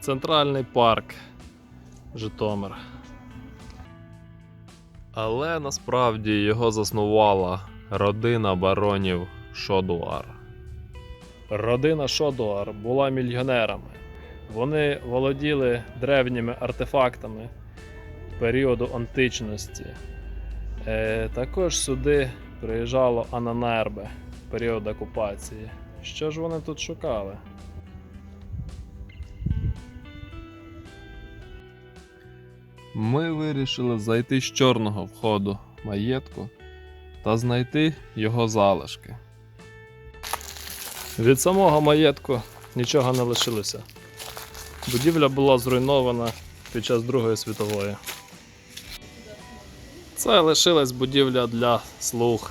Центральний парк Житомир. Але насправді його заснувала родина баронів Шодуар. Родина Шодуар була мільйонерами. Вони володіли древніми артефактами періоду античності. Е, також сюди приїжджало Ананербе період окупації. Що ж вони тут шукали? Ми вирішили зайти з чорного входу маєтку та знайти його залишки. Від самого маєтку нічого не лишилося. Будівля була зруйнована під час Другої світової. Це лишилась будівля для слуг.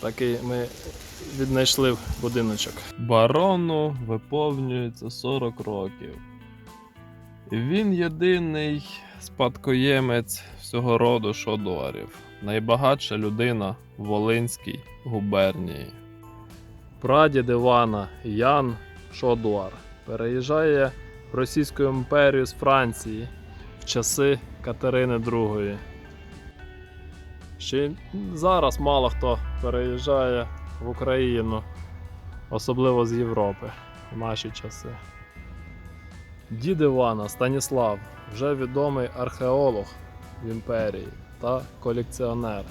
Такий ми віднайшли будиночок. Барону виповнюється 40 років. Він єдиний спадкоємець всього роду Шодуарів, найбагатша людина в Волинській губернії. Прадід Івана Ян Шодуар переїжджає в Російську імперію з Франції в часи Катерини II. Ще зараз мало хто переїжджає в Україну, особливо з Європи в наші часи. Дід Івана Станіслав вже відомий археолог в імперії та колекціонер.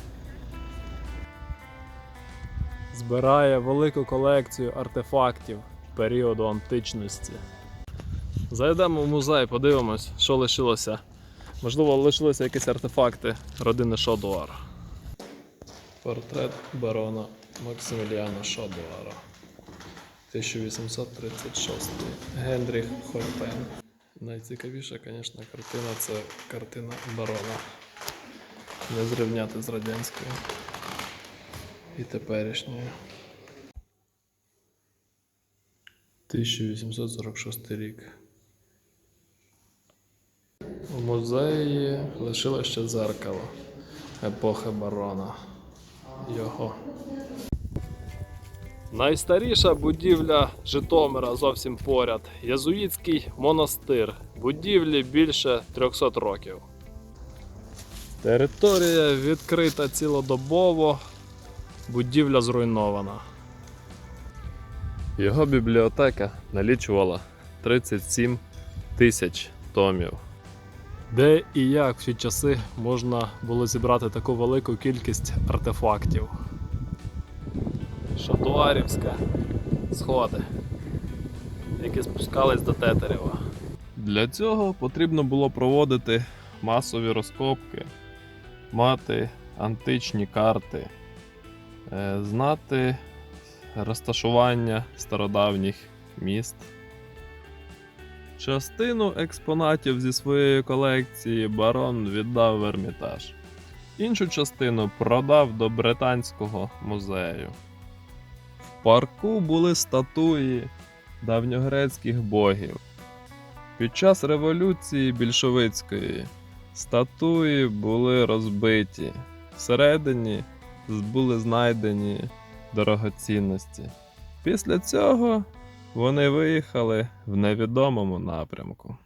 Збирає велику колекцію артефактів періоду античності. Зайдемо в музей, подивимось, що лишилося. Можливо, лишилися якісь артефакти родини Шодуар. Портрет барона Максиміліана Шодуара. 1836. Генріх Хольпен. Найцікавіша, звісно, картина це картина барона. Не зрівняти з радянською і теперішньою. 1846 рік. У музеї лишилося ще дзеркало епохи барона. Його. Найстаріша будівля Житомира зовсім поряд. Єзуїтський монастир. Будівлі більше 300 років. Територія відкрита цілодобово. Будівля зруйнована. Його бібліотека налічувала 37 тисяч томів. Де і як в ті часи можна було зібрати таку велику кількість артефактів? Шатуарівська сходи, які спускались до Тетерева. Для цього потрібно було проводити масові розкопки, мати античні карти, е, знати розташування стародавніх міст. Частину експонатів зі своєї колекції барон віддав в Ермітаж. Іншу частину продав до Британського музею. Парку були статуї давньогрецьких богів. Під час революції більшовицької статуї були розбиті. Всередині були знайдені дорогоцінності. Після цього вони виїхали в невідомому напрямку.